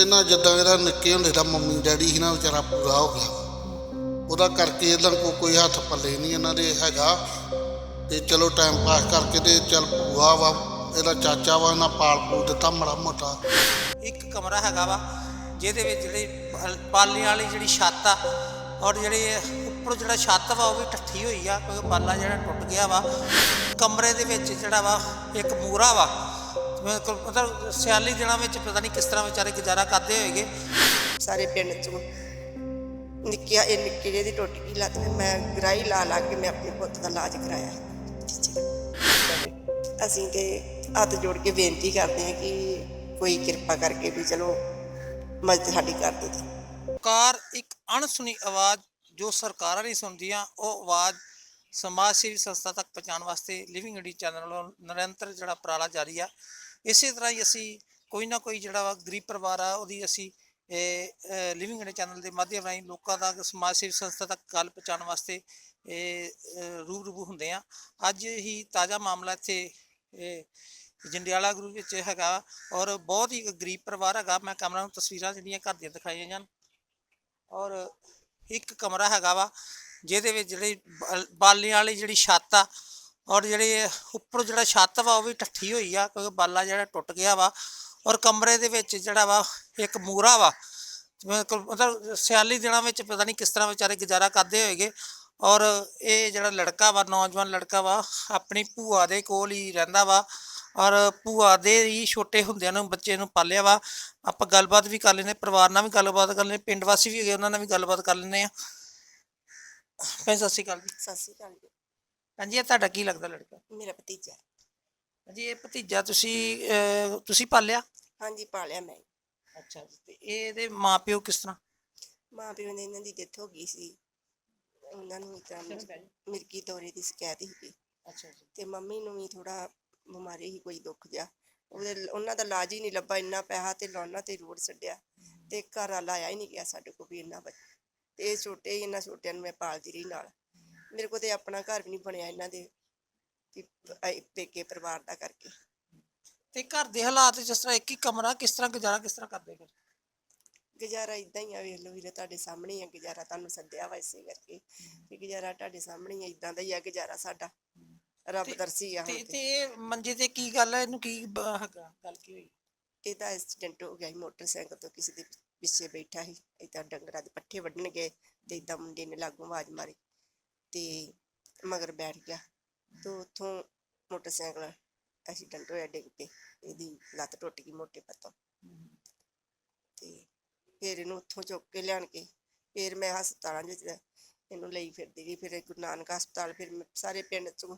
ਇਹਨਾਂ ਜਿੱਦਾਂ ਇਹਦਾ ਨਿੱਕੇ ਹੁੰਦੇ ਦਾ ਮੰਮੀ ਡੈਡੀ ਸੀ ਨਾ, ਵਿਚਾਰਾ ਪੂਰਾ ਹੋ ਗਿਆ। ਉਹਦਾ ਕਰਕੇ ਇਹਨਾਂ ਕੋ ਕੋਈ ਹੱਥ ਪੱਲੇ ਨਹੀਂ ਇਹਨਾਂ ਦੇ ਹੈਗਾ। ਤੇ ਚਲੋ ਟਾਈਮ ਪਾਸ ਕਰਕੇ ਤੇ ਚੱਲ ਭੂਆ ਵਾ, ਇਹਦਾ ਚਾਚਾ ਵਾ, ਇਹਨਾਂ ਪਾਲ ਪੂਲ ਦਿੱਤਾ ਮੜਾ ਮੋਟਾ। ਇੱਕ ਕਮਰਾ ਹੈਗਾ ਵਾ, ਜਿਹਦੇ ਵਿੱਚ ਜਿਹੜੀ ਪਾਲ- ਪਾਲੇ ਵਾਲੀ ਜਿਹੜੀ ਛੱਤ ਆ, ਔਰ ਜਿਹੜੇ ਉੱਪਰ ਜਿਹੜਾ ਛੱਤ ਵਾ, ਉਹ ਵੀ ਠੱਠੀ ਹੋਈ ਆ, ਕਿਉਂਕਿ ਪਾਲਾ ਜਿਹੜਾ ਟੁੱਟ ਗਿਆ ਵਾ। ਕਮਰੇ ਦੇ ਵਿੱਚ ਜਿਹੜਾ ਵਾ, ਇੱਕ ਮੂਰਾ ਵਾ। ਜਿਵੇਂ ਕਿ ਮਤਲਬ ਸਿਆਲੀ ਦਿਨਾਂ ਵਿੱਚ ਪਤਾ ਨਹੀਂ ਕਿਸ ਤਰ੍ਹਾਂ ਵਿਚਾਰੇ ਗੁਜ਼ਾਰਾ ਕਰਦੇ ਹੋਏਗੇ। ਸਾਰੇ ਪਿੰਡ ਚੋਂ ਨਿੱਕਿਆ ਇਹ ਨਿੱਕੇ ਜਿਹੇ ਦੀ ਟੁੱਟ ਗਈ ਲੱਤ ਤੇ ਮੈਂ ਗਰਾਈ ਲਾ ਲਾ ਕੇ ਮੈਂ ਆਪਣੇ ਪੁੱਤ ਦਾ ਇਲਾਜ ਕਰਾਇਆ। ਅਸੀਂ ਤੇ ਹੱਥ ਜੋੜ ਕੇ ਬੇਨਤੀ ਕਰਦੇ ਹਾਂ ਕਿ ਕੋਈ ਕਿਰਪਾ ਕਰਕੇ ਵੀ ਚਲੋ ਮਦਦ ਸਾਡੀ ਕਰ ਦੇ ਤੇ ਸਰਕਾਰ ਇੱਕ ਅਣਸੁਣੀ ਆਵਾਜ਼ ਜੋ ਸਰਕਾਰਾਂ ਨਹੀਂ ਸੁਣਦੀਆਂ ਉਹ ਆਵਾਜ਼ ਸਮਾਜ ਸੇਵੀ ਸੰਸਥਾ ਤੱਕ ਪਹੁੰਚਾਉਣ ਵਾਸਤੇ ਲਿਵਿੰਗ ਇੰਡੀ ਚੈਨਲ ਵੱਲੋਂ ਨਿਰੰਤਰ ਜਿਹੜਾ ਉਪਰਾਲਾ ਜਾਰੀ ਆ। ਇਸੇ ਤਰ੍ਹਾਂ ਹੀ ਅਸੀਂ ਕੋਈ ਨਾ ਕੋਈ ਜਿਹੜਾ ਵਾ ਗਰੀਬ ਪਰਿਵਾਰ ਆ ਉਹਦੀ ਅਸੀਂ ਲਿਵਿੰਗ ਇੰਡੀਆ ਚੈਨਲ ਦੇ ਮਾਧਿਅਮ ਰਾਹੀਂ ਲੋਕਾਂ ਤੱਕ ਸਮਾਜ ਸੇਵੀ ਸੰਸਥਾ ਤੱਕ ਗੱਲ ਪਹੁੰਚਾਉਣ ਵਾਸਤੇ ਇਹ ਅ, ਰੂਬਰੂ ਹੁੰਦੇ ਆ। ਅੱਜ ਹੀ ਤਾਜ਼ਾ ਮਾਮਲਾ ਇੱਥੇ ਜੰਡਿਆਲਾ ਗੁਰੂ ਵਿੱਚ ਹੈਗਾ ਔਰ ਬਹੁਤ ਹੀ ਗਰੀਬ ਪਰਿਵਾਰ ਹੈਗਾ। ਮੈਂ ਕਮਰਾ ਨੂੰ ਤਸਵੀਰਾਂ ਜਿਹੜੀਆਂ ਘਰ ਦੀਆਂ ਦਿਖਾਈਆਂ ਜਾਣ। ਔਰ ਇੱਕ ਕਮਰਾ ਹੈਗਾ ਵਾ ਜਿਹਦੇ ਵਿੱਚ ਜਿਹੜੀ ਬਾਲ- ਬਾਲੇ ਵਾਲੀ ਜਿਹੜੀ ਛੱਤ ਆ ਔਰ ਜਿਹੜੇ ਉੱਪਰ ਜਿਹੜਾ ਛੱਤ ਵਾ ਉਹ ਵੀ ਠੱਠੀ ਹੋਈ ਆ, ਕਿਉਂਕਿ ਬਾਲਾ ਜਿਹੜਾ ਟੁੱਟ ਗਿਆ ਵਾ ਔਰ ਕਮਰੇ ਦੇ ਵਿੱਚ ਜਿਹੜਾ ਵਾ ਇੱਕ ਮੂਰਾ ਵਾ। ਮਤਲਬ ਸਿਆਲੀ ਦਿਨਾਂ ਵਿੱਚ ਪਤਾ ਨਹੀਂ ਕਿਸ ਤਰ੍ਹਾਂ ਵਿਚਾਰੇ ਗੁਜ਼ਾਰਾ ਕਰਦੇ ਹੋਏਗੇ। ਔਰ ਇਹ ਜਿਹੜਾ ਲੜਕਾ ਵਾ, ਨੌਜਵਾਨ ਲੜਕਾ ਵਾ, ਆਪਣੀ ਭੂਆ ਦੇ ਕੋਲ ਹੀ ਰਹਿੰਦਾ ਵਾ। ਔਰ ਭੂਆ ਦੇ ਹੀ ਛੋਟੇ ਹੁੰਦਿਆਂ ਨੂੰ, ਬੱਚੇ ਨੂੰ ਪਾਲਿਆ ਵਾ। ਆਪਾਂ ਗੱਲਬਾਤ ਵੀ ਕਰ ਲੈਨੇ ਪਰਿਵਾਰ ਨਾਲ ਵੀ ਗੱਲਬਾਤ ਕਰ ਲੈਨੇ ਪਿੰਡ ਵਾਸੀ ਵੀ ਹੈਗੇ, ਉਹਨਾਂ ਨਾਲ ਵੀ ਗੱਲਬਾਤ ਕਰ ਲੈਨੇ ਆ। ਭੈਣ ਸਤਿ ਸ਼੍ਰੀ ਅਕਾਲ ਜੀ। ਸਤਿ ਸ਼੍ਰੀ ਅਕਾਲ ਜੀ। ਹਾਂਜੀ ਇਹ ਤੁਹਾਡਾ ਕੀ ਲੱਗਦਾ ਲੜਕਾ? ਮੇਰਾ ਭਤੀਜਾ ਹਾਂਜੀ ਇਹ ਭਤੀਜਾ ਤੁਸੀਂ ਅਹ, ਤੁਸੀਂ ਪਾਲਿਆ? ਹਾਂਜੀ ਪਾਲਿਆ ਮੈਂ। ਅੱਛਾ ਤੇ ਇਹਦੇ ਮਾਪਿਓ ਕਿਸ ਤਰ੍ਹਾਂ? ਮਾਂ ਪਿਓ ਨੇ ਇਹਨਾਂ ਦੀ ਡੈਥ ਹੋ ਗਈ ਸੀ। ਉਹਨਾਂ ਨੂੰ ਤਾਂ ਮਿਰਗੀ ਦੌਰੇ ਦੀ ਸ਼ਿਕਾਇਤ ਸੀ ਅੱਛਾ ਜੀ। ਤੇ ਮੰਮੀ ਨੂੰ ਵੀ ਥੋੜਾ ਬਿਮਾਰੀ ਸੀ ਕੋਈ ਦੁੱਖ ਜਿਹਾ। ਉਹਦੇ ਉਹਨਾਂ ਦਾ ਇਲਾਜ ਹੀ ਨਹੀਂ ਲੱਭਾ ਇੰਨਾ ਪੈਸਾ ਤੇ ਲਾਉਣਾ ਤੇ ਰੋਡ ਛੱਡਿਆ ਤੇ ਘਰ ਵਾਲਾ ਆਇਆ ਹੀ ਨਹੀਂ ਗਿਆ ਸਾਡੇ ਕੋਲ ਵੀ ਇੰਨਾ ਬੱਚ ਤੇ ਇਹ ਛੋਟੇ ਹੀ ਇਹਨਾਂ ਛੋਟਿਆਂ ਨੂੰ ਮੈਂ ਪਾਲਦੀ ਰਹੀ ਨਾਲ। ਮੇਰੇ ਕੋਲ ਤੇ ਆਪਣਾ ਘਰ ਵੀ ਨਹੀਂ ਬਣਿਆ ਇਹਨਾਂ ਦੇ ਆਏ ਪੇਕੇ ਪਰਿਵਾਰ ਦਾ ਕਰਕੇ। ਤੇ ਘਰ ਦੇ ਹਾਲਾਤ ਜਿਸ ਤਰ੍ਹਾਂ ਇੱਕ ਹੀ ਕਮਰਾ ਕਿਸ ਤਰ੍ਹਾਂ ਗੁਜ਼ਾਰਾ ਕਿਸ ਤਰ੍ਹਾਂ ਕਰਦੇ ਫਿਰ? ਗੁਜ਼ਾਰਾ ਇਦਾਂ ਹੀ ਆ ਵੇਖ ਲਓ ਵੀਰੇ ਤੁਹਾਡੇ ਸਾਹਮਣੇ ਹੀ ਆ ਗੁਜ਼ਾਰਾ ਤੁਹਾਨੂੰ ਸੱਦਿਆ ਵਾ ਇਸੇ ਕਰਕੇ ਕਿ ਗੁਜ਼ਾਰਾ ਤੁਹਾਡੇ ਸਾਹਮਣੇ ਹੀ ਇਦਾਂ ਦਾ ਹੀ ਆ ਗੁਜ਼ਾਰਾ ਸਾਡਾ। ਰੱਬ ਦਰਸੀ ਆ ਹੁਣ ਤੇ ਤੇ। ਤੇ ਇਹ ਮੰਜੇ ਤੇ ਕੀ ਗੱਲ ਹੈ ਇਹਨੂੰ ਕੀ ਬ- ਹੈਗਾ ਗੱਲ ਕੀ ਹੋਈ? ਇਹਦਾ ਐਕਸੀਡੈਂਟ ਹੋ ਗਿਆ ਸੀ ਮੋਟਰਸਾਈਕਲ ਤੋਂ ਕਿਸੇ ਦੇ ਪਿੱਛੇ ਬੈਠਾ ਸੀ ਏਦਾਂ ਡੰਗਰਾਂ ਦੇ ਪੱਠੇ ਵੱਢਣ ਗਏ ਤੇ ਏਦਾਂ ਮੁੰਡੇ ਨੇ ਲਾਗੋਂ ਆਵਾਜ਼ ਮਾਰੀ। ਤੇ ਮਗਰ ਬੈਠ ਗਿਆ ਤੇ ਉੱਥੋਂ ਮੋਟਰਸਾਈਕਲ ਐਕਸੀਡੈਂਟ ਹੋਇਆ ਡਿੱਗ ਪਏ ਇਹਦੀ ਲੱਤ ਟੁੱਟ ਗਈ ਮੋਟੇ ਪੱਤੋਂ। ਤੇ ਫਿਰ ਇਹਨੂੰ ਉੱਥੋਂ ਚੁੱਕ ਕੇ ਲਿਆਣ ਕੇ ਫਿਰ ਮੈਂ ਹਸਪਤਾਲਾਂ ਵਿੱਚ ਇਹਨੂੰ ਲਈ ਫਿਰਦੀ ਰਹੀ ਫਿਰ ਗੁਰੂ ਨਾਨਕ ਹਸਪਤਾਲ ਫਿਰ ਸਾਰੇ ਪਿੰਡ ਚੋਂ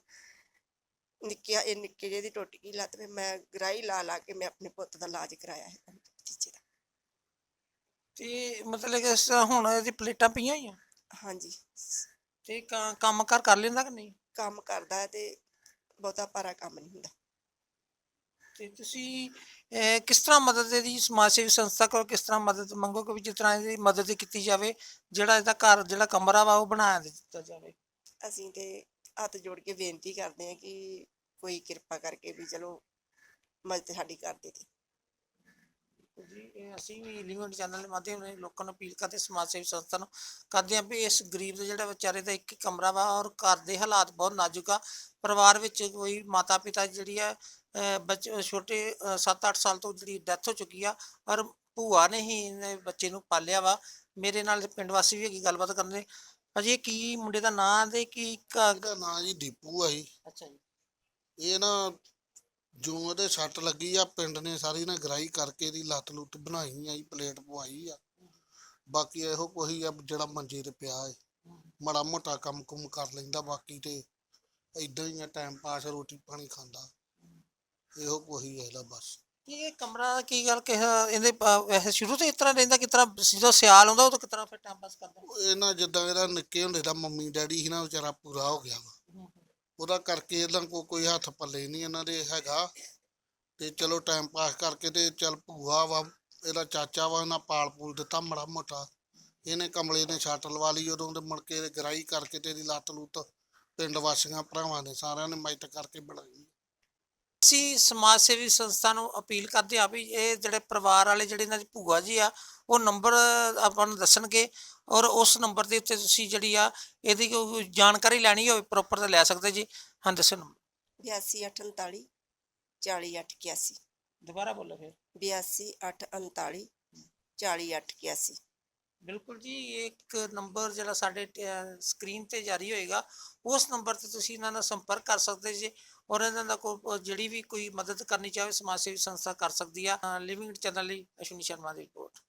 ਨਿੱਕਿਆ ਇਹ ਨਿੱਕੇ ਜਿਹੇ ਦੀ ਟੁੱਟ ਗਈ ਲੱਤ ਫਿਰ ਮੈਂ ਗਰਾਈ ਲਾ ਲਾ ਕੇ ਮੈਂ ਆਪਣੇ ਪੁੱਤ ਦਾ ਇਲਾਜ ਕਰਾਇਆ ਹੈ ਭਤੀਜੇ ਦਾ। ਤੇ ਮਤਲਬ ਕਿ ਇਸ ਤਰ੍ਹਾਂ ਹੁਣ ਇਹਦੀ ਪਲੇਟਾਂ ਪਈਆਂ ਹੋਈਆਂ? ਹਾਂਜੀ। ਤੇ ਕ- ਕੰਮ ਕਾਰ ਕਰ ਲੈਂਦਾ ਕਿ ਨਹੀਂ? ਕੰਮ ਕਰਦਾ ਹੈ ਤੇ ਬਹੁਤਾ ਭਾਰਾ ਕੰਮ ਨਹੀਂ ਹੁੰਦਾ। ਤੇ ਤੁਸੀਂ ਅਹ, ਕਿਸ ਤਰ੍ਹਾਂ ਮਦਦ ਦੀ ਸਮਾਜ ਸੇਵੀ ਸੰਸਥਾ ਕੋਲ ਕਿਸ ਤਰ੍ਹਾਂ ਮਦਦ ਮੰਗੋਗੇ ਵੀ ਜਿਸ ਤਰ੍ਹਾਂ ਇਹਦੀ ਮਦਦ ਕੀਤੀ ਜਾਵੇ ਜਿਹੜਾ ਇਹਦਾ ਘਰ ਜਿਹੜਾ ਕਮਰਾ ਵਾ ਉਹ ਬਣਾ ਦਿੱਤਾ ਜਾਵੇ? ਅਸੀਂ ਤੇ ਹੱਥ ਜੋੜ ਕੇ ਬੇਨਤੀ ਕਰਦੇ ਹਾਂ ਕਿ ਕੋਈ ਕਿਰਪਾ ਕਰਕੇ ਵੀ ਚਲੋ ਮਦਦ ਸਾਡੀ ਕਰ ਦੇ ਤੇ। ਜੀ ਇਹ ਅਸੀਂ ਵੀ ਲਿਵਿੰਗ ਚੈਨਲ ਦੇ ਮਾਧਿਅਮ ਨਾਲ ਲੋਕਾਂ ਨੂੰ ਅਪੀਲ ਕਰਦੇ ਸਮਾਜ ਸੇਵੀ ਸੰਸਥਾ ਨੂੰ ਕਰਦੇ ਹਾਂ ਵੀ ਇਸ ਗਰੀਬ ਦੇ ਜਿਹੜਾ ਵਿਚਾਰੇ ਦਾ ਇੱਕ ਹੀ ਕਮਰਾ ਵਾ ਔਰ ਘਰ ਦੇ ਹਾਲਾਤ ਬਹੁਤ ਨਾਜ਼ੁਕ ਆ। ਪਰਿਵਾਰ ਵਿੱਚ ਕੋਈ ਮਾਤਾ ਪਿਤਾ ਜਿਹੜੀ ਆ ਬੱਚੇ ਛੋਟੇ 7-8 ਸਾਲ ਤੋਂ ਜਿਹੜੀ ਡੈਥ ਹੋ ਚੁੱਕੀ ਆ ਔਰ ਭੂਆ ਨੇ ਹੀ ਬੱਚੇ ਨੂੰ ਪਾਲਿਆ ਵਾ। ਮੇਰੇ ਨਾਲ ਪਿੰਡ ਵਾਸੀ ਵੀ ਹੈਗੀ ਗੱਲਬਾਤ ਕਰਨ ਦੇ। ਅਜੇ ਇਹ ਕੀ ਮੁੰਡੇ ਦਾ ਨਾਂ ਤੇ ਕੀ ਨਾਂ ਜੀ ਦੀਪੂ ਆ ਜੀ। ਅੱਛਾ ਜੀ। ਇਹ ਨਾ ਜੋ ਉਹਦੇ ਸੱਟ ਲੱਗੀ ਆ ਪਿੰਡ ਨੇ ਸਾਰੀ ਨਾ ਗਰਾਈ ਕਰਕੇ ਇਹਦੀ ਲੱਤ ਲੁੱਤ ਬਣਾਈ ਆ ਜੀ ਪਲੇਟ ਪਵਾਈ ਆ। ਬਾਕੀ ਇਹੋ ਕੋਈ ਆ ਜਿਹੜਾ ਮੰਜੇ ਤੇ ਪਿਆ ਏ। ਮਾੜਾ ਮੋਟਾ ਕੰਮ ਕੁਮ ਕਰ ਲੈਂਦਾ ਬਾਕੀ ਤੇ ਇਦਾਂ ਹੀ ਆ ਟਾਈਮ ਪਾਸ ਰੋਟੀ ਪਾਣੀ ਖਾਂਦਾ। ਇਹੋ ਕੋਈ ਹੈ ਇਹਦਾ ਬਸ। ਕੀ ਇਹ ਕਮਰਾ ਕੀ ਗੱਲ ਕਿ ਇਹਦੇ ਪ- ਵੈਸੇ ਸ਼ੁਰੂ ਤੋਂ ਇਸ ਤਰ੍ਹਾਂ ਰਹਿੰਦਾ ਕਿਸ ਤਰ੍ਹਾਂ ਜਦੋਂ ਸਿਆਲ ਆਉਂਦਾ ਉਦੋਂ ਕਿਸ ਤਰ੍ਹਾਂ ਫਿਰ ਟਾਈਮ ਪਾਸ ਕਰਦਾ? ਉਹ ਇਹਨਾਂ ਜਿੱਦਾਂ ਇਹਦਾ ਨਿੱਕੇ ਹੁੰਦੇ ਦਾ ਮੰਮੀ ਡੈਡੀ ਸੀ ਨਾ ਵਿਚਾਰਾ ਪੂਰਾ ਹੋ ਗਿਆ ਵਾ। ਉਹਦਾ ਕਰਕੇ ਇਹਨਾਂ ਕੋ ਕੋਈ ਹੱਥ ਪੱਲੇ ਨਹੀਂ ਇਹਨਾਂ ਦੇ ਹੈਗਾ। ਤੇ ਚਲੋ ਟਾਈਮ ਪਾਸ ਕਰਕੇ ਤੇ ਚੱਲ ਭੂਆ ਵਾ, ਇਹਦਾ ਚਾਚਾ ਵਾ, ਇਹਨਾਂ ਪਾਲ ਪੂਲ ਦਿੱਤਾ ਮੜਾ ਮੋਟਾ। ਇਹਨੇ ਕਮਲੇ ਨੇ ਛੱਟ ਲਵਾ ਲਈ, ਉਦੋਂ ਤੇ ਮੁੜ ਕੇ ਗਰਾਈ ਕਰਕੇ ਤੇ ਇਹਦੀ ਲੱਤ ਲੁੱਤ ਪਿੰਡ ਵਾਸੀਆਂ ਭਰਾਵਾਂ ਨੇ ਸਾਰਿਆਂ ਨੇ ਮਾਈਟ ਕਰਕੇ ਬਣਾਈ। ਅਸੀਂ ਸਮਾਜ ਸੇਵੀ ਸੰਸਥਾ ਨੂੰ ਅਪੀਲ ਕਰਦੇ ਆ ਵੀ ਇਹ ਜਿਹੜੇ ਪਰਿਵਾਰ ਵਾਲੇ ਜਿਹੜੇ ਇਹਨਾਂ ਦੀ ਭੂਆ ਜੀ ਆ ਉਹ ਨੰਬਰ ਆਪਾਂ ਨੂੰ ਦੱਸਣਗੇ ਔਰ ਉਸ ਨੰਬਰ ਦੇ ਉੱਤੇ ਤੁਸੀਂ ਜਿਹੜੀ ਆ ਇਹਦੀ ਕੋਈ ਜਾਣਕਾਰੀ ਲੈਣੀ ਹੋਵੇ ਪ੍ਰੋਪਰ ਤੇ ਲੈ ਸਕਦੇ ਜੀ। ਹਾਂ ਦੱਸੋ ਨੰਬਰ। 8239 40881 ਦੁਬਾਰਾ ਬੋਲੋ ਫਿਰ। 8239 40881 ਬਿਲਕੁਲ ਜੀ ਇੱਕ ਨੰਬਰ ਜਿਹੜਾ ਸਾਡੇ ਸਕਰੀਨ ਤੇ ਜਾਰੀ ਹੋਏਗਾ, ਉਸ ਨੰਬਰ ਤੇ ਤੁਸੀਂ ਇਹਨਾਂ ਨਾਲ ਸੰਪਰਕ ਕਰ ਸਕਦੇ ਜੀ ਔਰ ਇਹਨਾਂ ਦਾ ਕੋਈ ਜਿਹੜੀ ਵੀ ਕੋਈ ਮਦਦ ਕਰਨੀ ਚਾਹੇ ਸਮਾਜ ਸੇਵੀ ਸੰਸਥਾ ਕਰ ਸਕਦੀ ਆ ਲਿਵਿੰਗ ਚੈਨਲ ਲਈ ਅਸ਼ਵਨੀ ਸ਼ਰਮਾ ਦੀ ਰਿਪੋਰਟ।